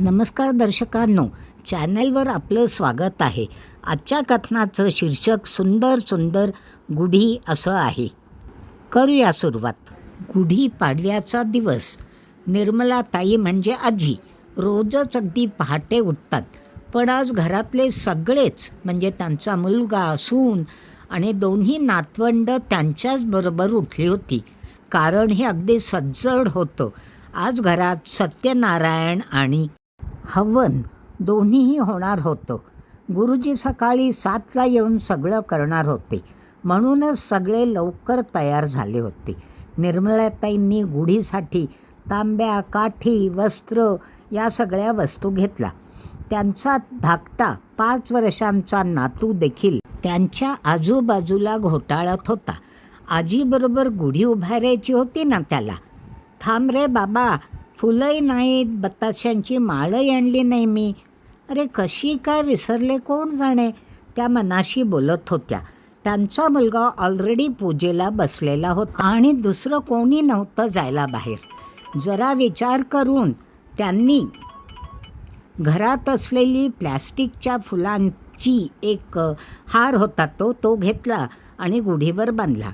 नमस्कार दर्शकांनो चॅनलवर आपलं स्वागत आहे. आजच्या कथनाचं शीर्षक सुंदर सुंदर गुढी असं आहे. करूया सुरुवात. गुढी पाडव्याचा दिवस. निर्मला ताई म्हणजे आजी. रोजच अगदी पहाटे उठतात. पण आज घरातले सगळेच म्हणजे त्यांचा मुलगा सून आणि दोन्ही नातवंड त्यांच्याच बरोबर उठली होती. कारण हे अगदी सज्जड होतं. आज घरात सत्यनारायण आणि हवन दोन्हीही होणार होतं. गुरुजी सकाळी सातला येऊन सगळं करणार होते. म्हणूनच सगळे लवकर तयार झाले होते. निर्मलाताईंनी गुढीसाठी तांब्या काठी वस्त्र या सगळ्या वस्तू घेतला त्यांचा धाकटा पाच वर्षांचा नातू देखील त्यांच्या आजूबाजूला घोटाळत होता. आजीबरोबर गुढी उभारायची होती ना त्याला? थांब रे बाबा फुलंही नाहीत बताशांची माळही आणली नाही मी. अरे कशी काय विसरले कोण जाणे? त्या मनाशी बोलत होत्या. त्यांचा मुलगा ऑलरेडी पूजेला बसलेला होता आणि दुसरं कोणी नव्हतं जायला बाहेर. जरा विचार करून त्यांनी घरात असलेली प्लॅस्टिकच्या फुलांची एक हार होता तो तो घेतला आणि गुढीवर बांधला.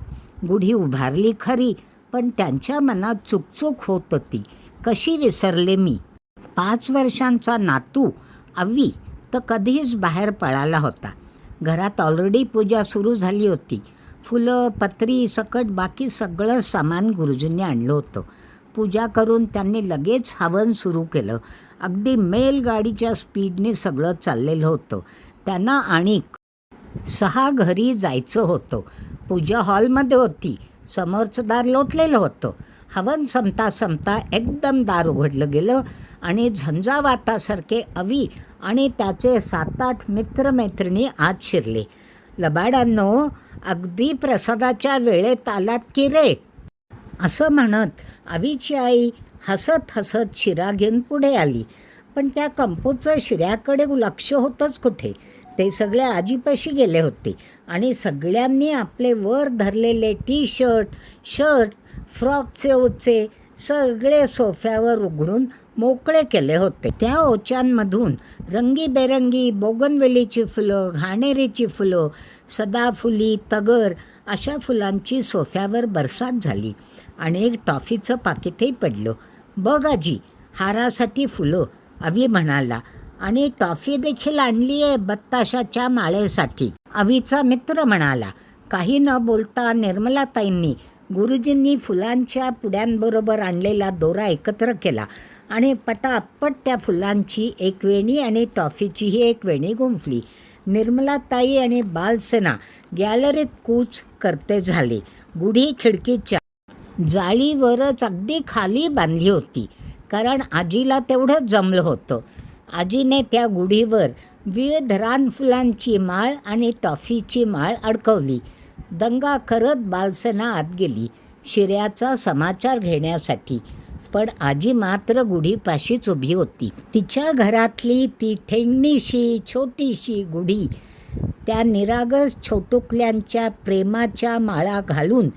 गुढी उभारली खरी पण त्यांच्या मनात चुकचूक होत होती. कशी विसरले मी? पाच वर्षांचा नातू अवी तर कधीच बाहेर पळाला होता. घरात ऑलरेडी पूजा सुरू झाली होती. फुलं पत्री सकट बाकी सगळं सामान गुरुजींनी आणलं होतं. पूजा करून त्यांनी लगेच हवन सुरू केलं. अगदी मेल गाडीच्या स्पीडने सगळं चाललेलं होतं. त्यांना आणि सहा घरी जायचं होतं. पूजा हॉलमध्ये होती. समोरचं दार लोटलेलं होतं. हवन संपता संपता एकदम दार उघडलं गेलं आणि झंझावातासारखे अवी आणि त्याचे सात आठ मित्रमैत्रिणी आत शिरले. लबाडांनो अगदी प्रसादाच्या वेळेत आलात की रे? असं म्हणत अवीची आई हसत हसत शिरा घेऊन पुढे आली. पण त्या कंपूचं शिऱ्याकडे लक्ष होतंच कुठे? ते सगळे आजीपाशी गेले होते आणि सगळ्यांनी आपले वर धरलेले टी शर्ट शर्ट फ्रॉकचे ओचे सगळे सोफ्यावर उघडून मोकळे केले होते. त्या ओच्यांमधून रंगीबेरंगी बोगनवेलीची फुलं घाणेरीची फुलं सदाफुली तगर अशा फुलांची सोफ्यावर बरसात झाली आणि एक टॉफीचं पाकिटही पडलं. बघ आजी हारासाठी फुलं अवी म्हणाला. आणि टॉफी देखील आणली आहे बत्ताशाच्या माळेसाठी अवीचा मित्र म्हणाला. काही न बोलता निर्मलाताईंनी गुरुजींनी फुलांच्या पुड्यांबरोबर आणलेला दोरा एकत्र केला आणि पटापट त्या फुलांची एक वेणी आणि टॉफीचीही एक वेणी गुंफली. निर्मलाताई आणि बालसेना गॅलरीत कूच करते झाले. गुढी खिडकीच्या जाळीवरच अगदी खाली बांधली होती कारण आजीला तेवढं जमलं होतं. आजीने त्या गुढीवर विविध रानफुलांची माळ आणि टॉफीची माळ अडकवली. दंगा करत बालसेना आत गेली. शिर्याचा समाचार घेण्यासाठी. पण आजी मात्र गुढीपाशीच उभी होती. तिच्या घरातली ती ठेंगणीशी छोटीशी गुढी त्या निरागस छोटुकल्यांच्या प्रेमाच्या माळा घालून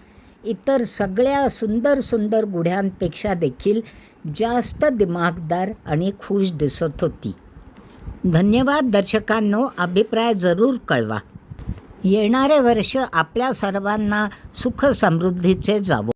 इतर सगळ्या सुंदर सुंदर गुढ्यांपेक्षा देखील जास्त दिमागदार आणि खुश दिसत होती. धन्यवाद दर्शकांनो अभिप्राय जरूर कळवा. येणारे वर्ष आपल्या सर्वांना सुख समृद्धीचे जावो.